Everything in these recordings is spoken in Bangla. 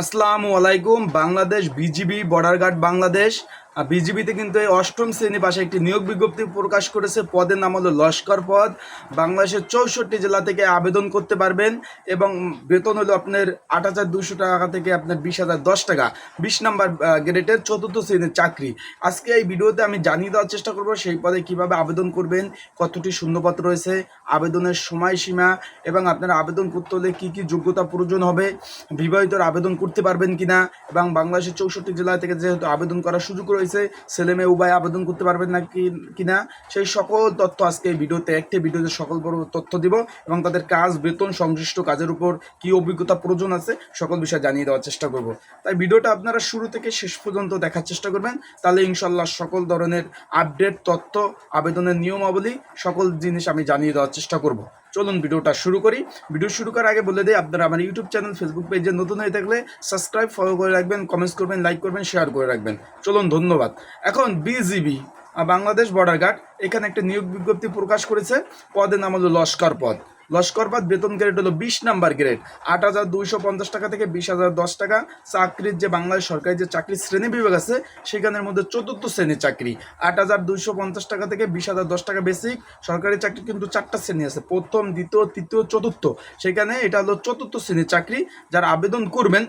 আসসালামু আলাইকুম Bangladesh BGB border guard Bangladesh. বিজিবিতে কিন্তু এই অষ্টম শ্রেণি পাশে একটি নিয়োগ বিজ্ঞপ্তি প্রকাশ করেছে। পদের নাম হলো লস্কর পদ। বাংলাদেশের চৌষট্টি জেলা থেকে আবেদন করতে পারবেন এবং বেতন হলো আপনার আট হাজার দুশো টাকা থেকে আপনার বিশ হাজার দশ টাকা। বিশ নাম্বার গ্রেডের চতুর্থ শ্রেণির চাকরি। আজকে এই ভিডিওতে আমি জানিয়ে দেওয়ার চেষ্টা করব সেই পদে কীভাবে আবেদন করবেন, কতটি শূন্যপত্র রয়েছে, আবেদনের সময়সীমা এবং আপনার আবেদন করতে হলে কী কী যোগ্যতা প্রয়োজন হবে, বিবাহিতর আবেদন করতে পারবেন কিনা এবং বাংলাদেশের চৌষট্টি জেলা থেকে যেহেতু আবেদন করার সুযোগ রয়েছে ছেলে মেয়ে উভয় আবেদন করতে পারবেন না কি, কিনা, সেই সকল তথ্য আজকে এই ভিডিওতে, একটি ভিডিওতে সকল বড় তথ্য দিব এবং তাদের কাজ, বেতন, সংশ্লিষ্ট কাজের উপর কি অভিজ্ঞতা প্রয়োজন আছে, সকল বিষয় জানিয়ে দেওয়ার চেষ্টা করব। তাই ভিডিওটা আপনারা শুরু থেকে শেষ পর্যন্ত দেখার চেষ্টা করবেন, তাহলে ইনশাল্লাহ সকল ধরনের আপডেট তথ্য, আবেদনের নিয়মাবলী, সকল জিনিস আমি জানিয়ে দেওয়ার চেষ্টা করব। চলুন ভিডিওটা শুরু করি। ভিডিও শুরু করার আগে বলে দিই, আপনারা আমার ইউটিউব চ্যানেল, ফেসবুক পেজে নতুন হয়ে থাকলে সাবস্ক্রাইব ফলো করে রাখবেন কমেন্টস করবেন লাইক করবেন শেয়ার করে রাখবেন। চলুন, ধন্যবাদ। এখন বিজিবি বাংলাদেশ বর্ডার গার্ড এখানে একটা নিয়োগ বিজ্ঞপ্তি প্রকাশ করেছে পদের নাম হলো লস্কর পদ। লস্কর পদ বেতন গ্রেড হলো বিশ নাম্বার গ্রেড আট হাজার দুইশো পঞ্চাশ টাকা থেকে বিশ হাজার দশ টাকা। চাকরির যে বাংলাদেশ সরকারি যে চাকরির শ্রেণি বিভাগ আছে, সেখানের মধ্যে চতুর্থ শ্রেণির চাকরি। আট হাজার দুইশো পঞ্চাশ টাকা থেকে বিশ হাজার দশ টাকা বেসিক সরকারি চাকরি কিন্তু চারটা শ্রেণি আছে, প্রথম, দ্বিতীয়, তৃতীয়, চতুর্থ। সেখানে এটা হলো চতুর্থ শ্রেণির চাকরি। যারা আবেদন করবেন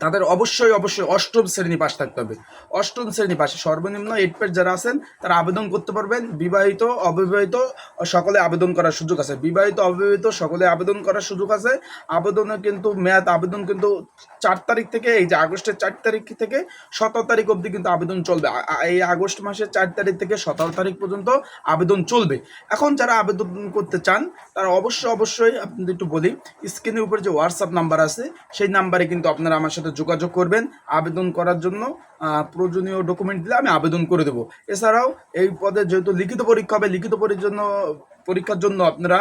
তাদের অবশ্যই অবশ্যই অষ্টম শ্রেণি পাশ থাকতে হবে। অষ্টম শ্রেণি পাশে, সর্বনিম্ন এইট পেট যারা আছেন, তারা আবেদন করতে পারবেন। বিবাহিত, অবিবাহিত, সকলে আবেদন করার সুযোগ আছে। বিবাহিত, অবিবাহিত, সকলে আবেদন করার সুযোগ আছে। আবেদনে কিন্তু মেয়াদ, আবেদন কিন্তু চার তারিখ থেকে, এই যে আগস্টের চার তারিখ থেকে সতেরো তারিখ অবধি কিন্তু আবেদন চলবে। এই আগস্ট মাসের চার তারিখ থেকে সতেরো তারিখ পর্যন্ত আবেদন চলবে। এখন যারা আবেদন করতে চান, তারা অবশ্যই অবশ্যই আপনাদের একটু বলি, স্ক্রিনের উপর যে হোয়াটসঅ্যাপ নাম্বার আছে, সেই নাম্বারে কিন্তু আপনারা আমার সাথে যোগাযোগ করবেন। আবেদন করার জন্য প্রয়োজনীয় ডকুমেন্ট দিলে আমি আবেদন করে দেবো। এছাড়াও এই পদে যেহেতু লিখিত পরীক্ষা হবে, লিখিত পরীক্ষার জন্য পরীক্ষার জন্য আপনারা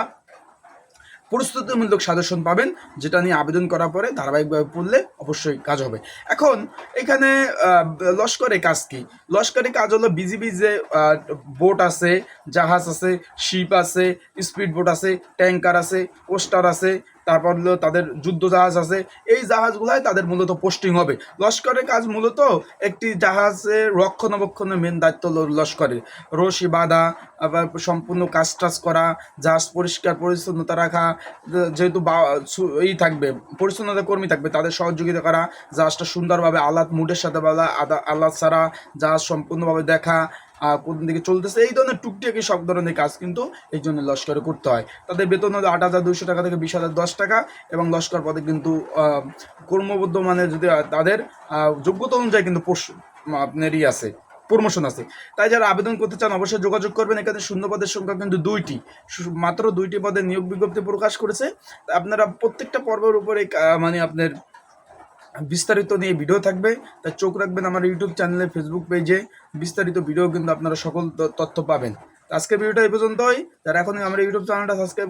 প্রস্তুতিমূলক সাজেশন পাবেন, যেটা নিয়ে আবেদন করার পরে ধারাবাহিকভাবে পড়লে অবশ্যই কাজ হবে। এখন, এখানে লস্করে কাজ কি? লস্করে কাজ হলো বিজিবি যে বোট আছে, জাহাজ আছে শিপ আছে স্পিড বোট আছে ট্যাঙ্কার আছে পোস্টার আছে তারপর হলো তাদের যুদ্ধ জাহাজ আছে। এই জাহাজগুলাই তাদের মূলত পোস্টিং হবে। লস্করের কাজ মূলত একটি জাহাজের রক্ষণাবেক্ষণের মেন দায়িত্ব লস্করের। রশি বাঁধা, আবার সম্পূর্ণ কাজ টাজ করা, জাহাজ পরিষ্কার, পরিচ্ছন্নতা রাখা, যেহেতু এই থাকবে, পরিচ্ছন্নতা কর্মী থাকবে, তাদের সহযোগিতা করা, জাহাজটা সুন্দরভাবে আলাদ মুডের সাথে বলা, আদা- আলাদ ছাড়া জাহাজ সম্পূর্ণভাবে দেখা কোন দিকে চলতেছে, এই ধরনের টুকটাকি সব ধরনের কাজ কিন্তু এই জন্য লস্করে করতে হয়। তাদের বেতন হলো আট হাজার দুশো টাকা থেকে বিশ হাজার দশ টাকা এবং লস্কর পদে কিন্তু কর্মবদ্ধ মানে যদি তাদের যোগ্যতা অনুযায়ী কিন্তু আপনারই আছে প্রমোশন আছে। তাই যারা আবেদন করতে চান অবশ্যই যোগাযোগ করবেন। এখানে শূন্য পদের সংখ্যা কিন্তু দুইটি। মাত্র দুইটি পদে নিয়োগ বিজ্ঞপ্তি প্রকাশ করেছে। আপনারা প্রত্যেকটা পর্বের উপরে মানে আপনার বিস্তারিত নিয়ে ভিডিও থাকবে। তাই চোখ রাখবেন আমার ইউটিউব চ্যানেলে ফেসবুক পেজে বিস্তারিত ভিডিও কিন্তু আপনারা সকল তথ্য পাবেন। আজকে ভিডিওটা এই পর্যন্তই। তার এখন আমার ইউটিউব চ্যানেলটা সাবস্ক্রাইব